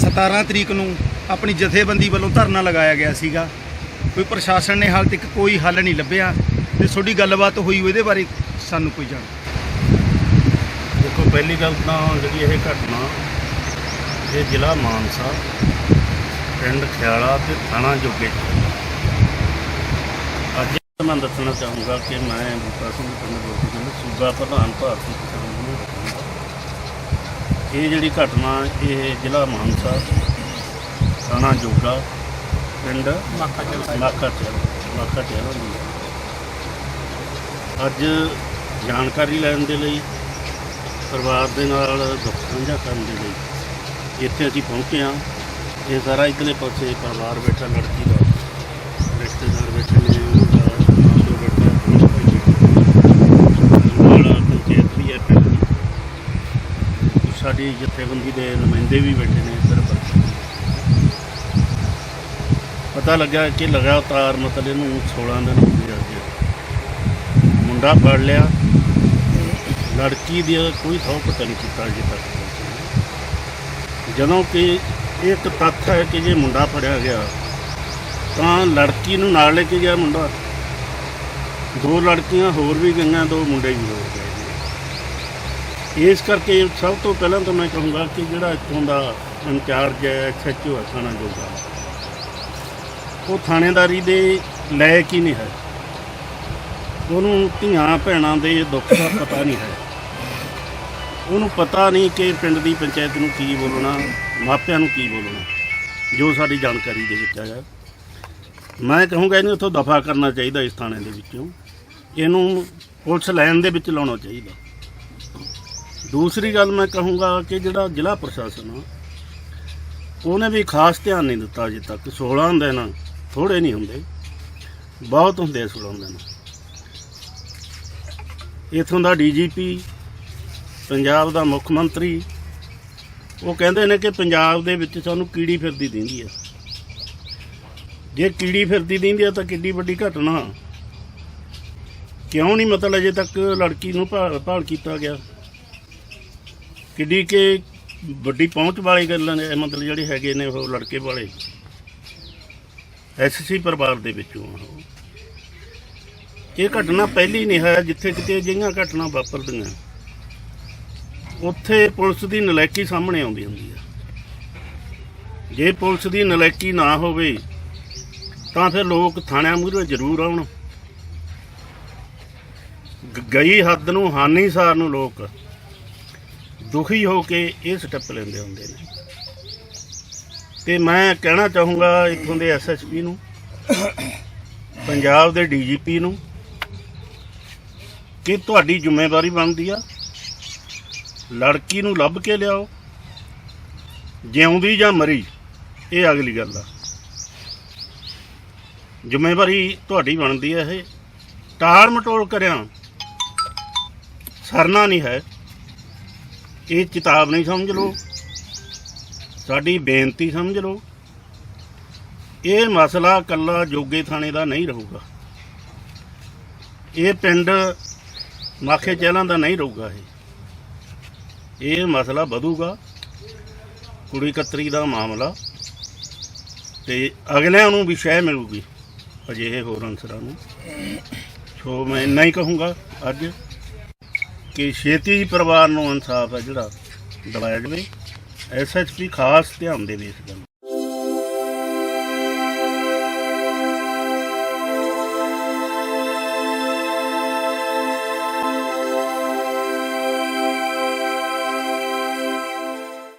17 ਤਰੀਕ ਨੂੰ ਆਪਣੀ ਜਥੇਬੰਦੀ ਵੱਲੋਂ ਧਰਨਾ ਲਗਾਇਆ ਗਿਆ ਸੀਗਾ। ਕੋਈ ਪ੍ਰਸ਼ਾਸਨ ਨੇ ਹਾਲ ਤੱਕ ਕੋਈ ਹੱਲ ਨਹੀਂ ਲੱਭਿਆ ਤੇ ਤੁਹਾਡੀ ਗੱਲਬਾਤ ਹੋਈ ਉਹਦੇ ਬਾਰੇ ਸਾਨੂੰ ਕੋਈ ਜਾਣ ਦੇਖੋ ਪਹਿਲੀ ਗੱਲ ਤਾਂ ਜਿਹੜੀ ਇਹ ਘਟਨਾ ਇਹ ਜ਼ਿਲ੍ਹਾ ਮਾਨਸਾ ਪਿੰਡ ਖਿਆਲਾ ਤੇ ਥਾਣਾ ਜੋਗੇ 'ਚ ਅੱਜ ਮੈਂ ਦੱਸਣਾ ਚਾਹੂੰਗਾ ਕਿ ਮੈਂ ਬੂਟਾ ਸਿੰਘ ਪਿੰਡ ਜੋਗੇ ਸਿੰਘ ਸੂਬਾ ਪ੍ਰਧਾਨ ਭਾਰਤੀ ਕਿਸਾਨ ਯੂਨੀਅਨ। ਇਹ ਜਿਹੜੀ ਘਟਨਾ ਇਹ ਜ਼ਿਲ੍ਹਾ ਮਾਨਸਾ ਥਾਣਾ ਜੋਗਾ ਪਿੰਡ ਮਾਖਾ ਚਲ ਮਾਖਾ ਚਲ ਅੱਜ ਜਾਣਕਾਰੀ ਲੈਣ ਦੇ ਲਈ ਪਰਿਵਾਰ ਦੇ ਨਾਲ ਦੁੱਖ ਸਾਂਝਾ ਕਰਨ ਦੇ ਲਈ ਇੱਥੇ ਅਸੀਂ ਪਹੁੰਚੇ ਹਾਂ। ਇਹ ਸਾਰਾ ਇਧਰਲੇ ਪਾਸੇ ਪਰਿਵਾਰ ਬੈਠਾ ਲੜਕੀ ਦਾ ਰਿਸ਼ਤੇਦਾਰ ਬੈਠੇ ਨੇ ਉਹਦਾ ਮਾਪਿਓ ਬੈਠਾ ਹੈ, ਨਾਲ ਪੰਚਾਇਤ ਵੀ ਹੈ ਪਿੰਡ ਦੀ ਸਾਡੀ ਜਥੇਬੰਦੀ ਦੇ ਨੁਮਾਇੰਦੇ ਵੀ ਬੈਠੇ ਨੇ ਇੱਧਰ ਪਤਾ ਲੱਗਾ ਕਿ ਲਗਾਤਾਰ ਮਤਲਬ ਇਹਨੂੰ 16 ਦਿਨ ਹੋ ਗਏ ਮੁੰਡਾ ਫੜ ਲਿਆ। ਲੜਕੀ ਦੀ ਕੋਈ ਥੋਪ ਪਤਾ ਨਹੀਂ ਕੀਤਾ ਅਜੇ ਤੱਕ ਜਦੋਂ ਕਿ ਇਹ ਇੱਕ ਤੱਥ ਹੈ ਕਿ ਜੇ ਮੁੰਡਾ ਫੜਿਆ ਗਿਆ, ਤਾਂ ਲੜਕੀ ਨੂੰ ਨਾਲ ਲੈ ਕੇ ਗਿਆ ਮੁੰਡਾ। ਦੋ ਲੜਕੀਆਂ, ਹੋਰ ਵੀ ਗਈਆਂ, ਦੋ ਮੁੰਡੇ ਵੀ ਹੋ ਗਏ ਜੀ। ਇਸ ਕਰਕੇ ਸਭ ਤੋਂ ਪਹਿਲਾਂ ਤਾਂ ਮੈਂ ਕਹੂੰਗਾ ਕਿ ਜਿਹੜਾ ਇੱਥੋਂ ਦਾ ਇੰਚਾਰਜ ਹੈ ਐਸਐਚਓ ਹੈ ਥਾਣਾ ਜੋਗਾ ਉਹ ਥਾਣੇਦਾਰੀ ਦੇ ਲਾਇਕ ਹੀ ਨਹੀਂ ਹੈ। ਉਹਨੂੰ ਧੀਆਂ ਭੈਣਾਂ ਦੇ ਦੁੱਖ ਦਾ ਪਤਾ ਨਹੀਂ ਹੈ। ਉਹਨੂੰ ਪਤਾ ਨਹੀਂ ਕਿ ਪਿੰਡ ਦੀ ਪੰਚਾਇਤ ਨੂੰ ਕੀ ਬੋਲਣਾ, ਮਾਪਿਆਂ ਨੂੰ ਕੀ ਬੋਲਣਾ, ਜੋ ਸਾਡੀ ਜਾਣਕਾਰੀ ਦੇ ਵਿੱਚ ਆਇਆ। ਮੈਂ ਕਹੂੰਗਾ ਇਹਨੂੰ ਇੱਥੋਂ ਦਫਾ ਕਰਨਾ ਚਾਹੀਦਾ ਇਸ ਥਾਣੇ ਦੇ ਵਿੱਚੋਂ। ਇਹਨੂੰ ਪੁਲਿਸ ਲਾਈਨ ਦੇ ਵਿੱਚ ਲਾਉਣਾ ਚਾਹੀਦਾ। ਦੂਸਰੀ ਗੱਲ ਮੈਂ ਕਹੂੰਗਾ ਕਿ ਜਿਹੜਾ ਜ਼ਿਲ੍ਹਾ ਪ੍ਰਸ਼ਾਸਨ ਆ, ਉਹਨੇ ਵੀ ਖਾਸ ਧਿਆਨ ਨਹੀਂ ਦਿੱਤਾ ਅਜੇ ਤੱਕ। 16 ਦਿਨ ਥੋੜੇ ਨਹੀਂ ਹੁੰਦੇ, ਬਹੁਤ ਹੁੰਦੇ ਆ 16 ਦਿਨ। ਇਥੋਂ ਦਾ ਡੀਜੀਪੀ, ਪੰਜਾਬ ਦਾ ਮੁੱਖ ਮੰਤਰੀ, ਉਹ ਕਹਿੰਦੇ ਨੇ ਕਿ ਪੰਜਾਬ ਦੇ ਵਿੱਚ ਸਾਨੂੰ ਕੀੜੀ ਫਿਰਦੀ ਦਿੰਦੀ ਆ। ਜੇ ਕੀੜੀ ਫਿਰਦੀ ਦਿੰਦੀ ਆ ਤਾਂ ਕਿੱਡੀ ਵੱਡੀ ਘਟਨਾ। ਕਿਉਂ ਨਹੀਂ ਮਤਲਬ ਅਜੇ ਤੱਕ ਲੜਕੀ ਨੂੰ ਭਾਲ ਭਾਲ ਕੀਤਾ ਗਿਆ? ਕਿੱਡੀ ਕਿ ਵੱਡੀ ਪਹੁੰਚ ਵਾਲੀ ਗੱਲਾਂ ਨੇ ਮਤਲਬ ਜਿਹੜੇ ਹੈਗੇ ਨੇ ਉਹ ਲੜਕੇ ਵਾਲੇ। ਐਸਸੀ ਪਰਿਵਾਰ ਦੇ ਵਿੱਚੋਂ ਆ ਉਹ। ਇਹ ਘਟਨਾ ਪਹਿਲੀ ਨਹੀਂ ਹੈ ਜਿੱਥੇ ਕਿਤੇ ਅਜਿਹੀਆਂ ਘਟਨਾ ਵਾਪਰਦੀਆਂ। ਉੱਥੇ ਪੁਲਿਸ ਦੀ ਨਲਾਇਕੀ ਸਾਹਮਣੇ ਆਉਂਦੀ ਹੁੰਦੀ ਹੈ। ਜੇ ਪੁਲਿਸ ਦੀ ਨਲਾਇਕੀ ਨਾ ਹੋਵੇ, ਤਾਂ ਫਿਰ ਲੋਕ ਥਾਣਿਆਂ ਮੂਹਰੇ ਜ਼ਰੂਰ ਆਉਣ। ਗਈ ਹੱਦ ਨੂੰ ਹਾਨੀ ਸਾਰ ਨੂੰ ਲੋਕ ਦੁਖੀ ਹੋ ਕੇ ਇਹ ਸਟੈਪ ਲੈਂਦੇ ਹੁੰਦੇ ਨੇ। ਤੇ ਮੈਂ ਕਹਿਣਾ ਚਾਹੂੰਗਾ ਇੱਥੋਂ ਦੇ ਐਸਐਸਪੀ ਨੂੰ, ਪੰਜਾਬ ਦੇ ਡੀਜੀਪੀ ਨੂੰ ਕਿ ਤੁਹਾਡੀ ਜ਼ਿੰਮੇਵਾਰੀ ਬਣਦੀ ਆ? ਲੜਕੀ ਨੂੰ ਲੱਭ ਕੇ ਲਿਆਓ। ਜਿਉਂਦੀ ਜਾਂ ਮਰੀ, ਇਹ ਅਗਲੀ ਗੱਲ ਆ। ਜ਼ਿੰਮੇਵਾਰੀ ਤੁਹਾਡੀ ਬਣਦੀ ਹੈ ਇਹ। ਟਾਰ ਮਟੋਲ ਕਰਿਆ। ਸਰਨਾ ਨਹੀਂ ਹੈ। ਇਹ ਚੇਤਾਵਨੀ ਸਮਝ ਲਓ। ਸਾਡੀ ਬੇਨਤੀ ਸਮਝ ਲਓ। ਇਹ ਮਸਲਾ ਕੱਲਾ ਜੋਗੇ ਥਾਣੇ ਦਾ ਨਹੀਂ ਰਹੂਗਾ। ਇਹ ਪਿੰਡ ਮਾਖੇ ਚਹਿਲਾਂ ਦਾ ਨਹੀਂ ਰਹੂਗਾ ਇਹ। ਇਹ ਮਸਲਾ ਵਧੂਗਾ, ਕੁੜੀ ਕਤਰੀ ਦਾ ਮਾਮਲਾ, ਤੇ ਅਗਲਿਆਂ ਨੂੰ ਵੀ ਸ਼ਹਿ ਮਿਲੂਗੀ, ਅਜਿਹੇ ਹੋਰ ਅਨਸਰਾਂ ਨੂੰ। ਸੋ ਮੈਂ ਇੰਨਾ ਹੀ ਕਹੂੰਗਾ ਅੱਜ ਕਿ ਛੇਤੀ ਹੀ ਪਰਿਵਾਰ ਨੂੰ ਇਨਸਾਫ ਹੈ ਜਿਹੜਾ ਦਿਲਾਇਆ ਜਾਵੇ। ਐਸਐਸਪੀ ਖਾਸ ਧਿਆਨ ਦੇਵੇ ਇਸ ਗੱਲ